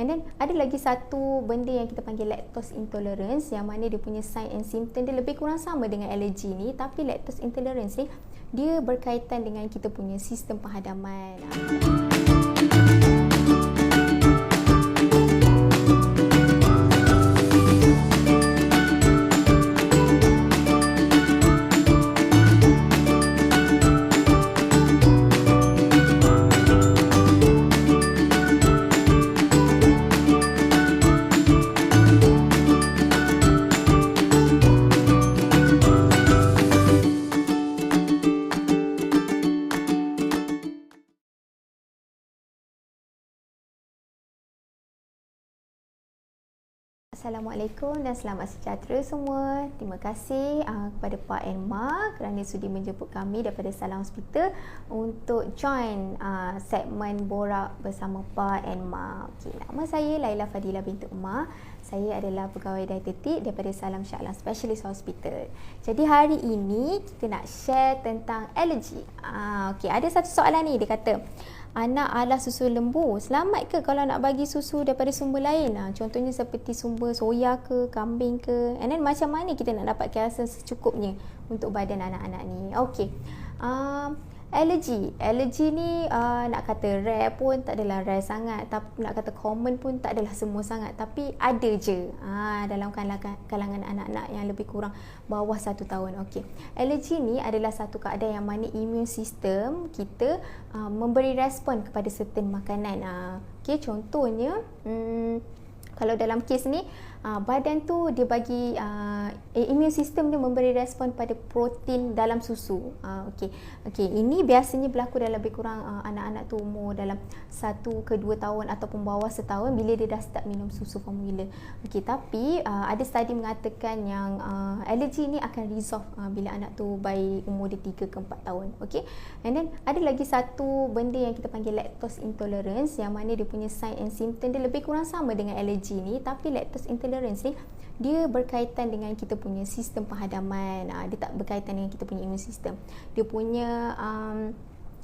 And then ada lagi satu benda yang kita panggil lactose intolerance yang mana dia punya sign and symptom dia lebih kurang sama dengan alergi ni tapi lactose intolerance ni dia berkaitan dengan kita punya sistem penghadaman. Assalamualaikum dan selamat sejahtera semua. Terima kasih uh, kepada Pak and Mak kerana sudi menjemput kami daripada Salam Hospital untuk join uh, segmen Borak bersama Pak and Mak. Okay, nama saya Laila Fadila binti Umar. Saya adalah pegawai dietetik daripada Salam Syaklan Specialist Hospital. Jadi hari ini kita nak share tentang alergi. Uh, okay, ada satu soalan ni dia kata, anak adalah susu lembu. Selamat ke kalau nak bagi susu daripada sumber lain? Ha, contohnya seperti sumber soya ke, kambing ke. And then macam mana kita nak dapat kalsium secukupnya untuk badan anak-anak ni? Okey. Um, Alergi. Alergi ni uh, nak kata rare pun tak adalah rare sangat. Tapi nak kata common pun tak adalah semua sangat. Tapi ada je uh, dalam kalangan anak-anak yang lebih kurang bawah satu tahun. Okey. Alergi ni adalah satu keadaan yang mana imun sistem kita uh, memberi respon kepada certain makanan. Uh, Okey, contohnya... Hmm, kalau dalam kes ni uh, badan tu dia bagi uh, immune system dia memberi respon pada protein dalam susu. Uh, okey. Okey, ini biasanya berlaku dalam lebih kurang uh, anak-anak tu umur dalam 1 ke 2 tahun ataupun bawah setahun bila dia dah start minum susu formula. Okey, tapi uh, ada study mengatakan yang uh, alergi ni akan resolve uh, bila anak tu bayi umur dia 3 ke 4 tahun. Okey. And then ada lagi satu benda yang kita panggil lactose intolerance yang mana dia punya sign and symptom dia lebih kurang sama dengan alergi ni tapi lactose intolerance ni dia berkaitan dengan kita punya sistem penghadaman uh, dia tak berkaitan dengan kita punya immune system dia punya um,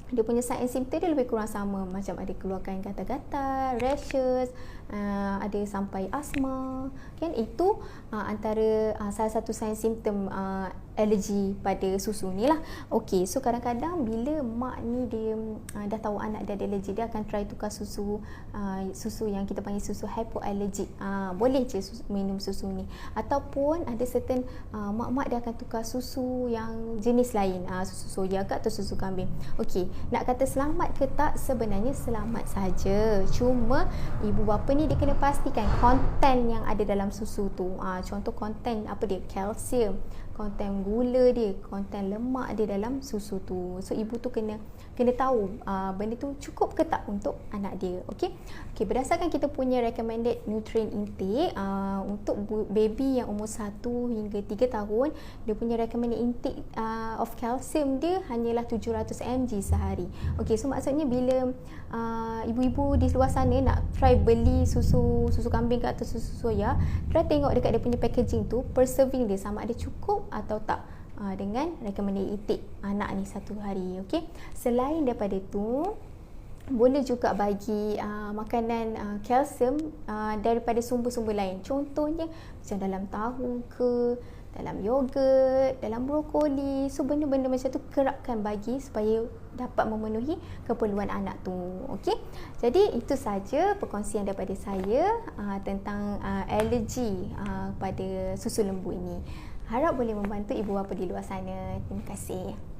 dia punya sign and symptom dia lebih kurang sama. Macam ada keluarkan gatal-gatal, rashes, uh, ada sampai asma. Kan itu uh, antara uh, salah satu sign symptom uh, alergi pada susu ni lah. Ok so kadang-kadang bila mak ni dia uh, dah tahu anak dia ada alergi dia akan try tukar susu uh, susu yang kita panggil susu hypoallergic. Uh, boleh je susu, minum susu ni. Ataupun ada certain uh, mak-mak dia akan tukar susu yang jenis lain. Uh, susu soya ke atau susu kambing. Ok nak kata selamat ke tak sebenarnya selamat saja cuma ibu bapa ni dia kena pastikan konten yang ada dalam susu tu uh, contoh konten apa dia kalsium konten gula dia, konten lemak dia dalam susu tu. So ibu tu kena kena tahu uh, benda tu cukup ke tak untuk anak dia. Okey. Okey, berdasarkan kita punya recommended nutrient intake uh, untuk baby yang umur 1 hingga 3 tahun, dia punya recommended intake uh, of calcium dia hanyalah 700 mg sehari. Okey, so maksudnya bila uh, ibu-ibu di luar sana nak try beli susu susu kambing atau susu soya, try tengok dekat dia punya packaging tu per serving dia sama ada cukup atau tak uh, dengan recommended intake anak ni satu hari okey? Selain daripada tu boleh juga bagi uh, makanan uh, kalsium uh, daripada sumber-sumber lain. Contohnya macam dalam tahu ke dalam yogurt, dalam brokoli. So benda-benda macam tu kerapkan bagi supaya dapat memenuhi keperluan anak tu. Okey. Jadi itu saja perkongsian daripada saya uh, tentang uh, alergi uh, pada susu lembu ini. Harap boleh membantu ibu bapa di luar sana. Terima kasih.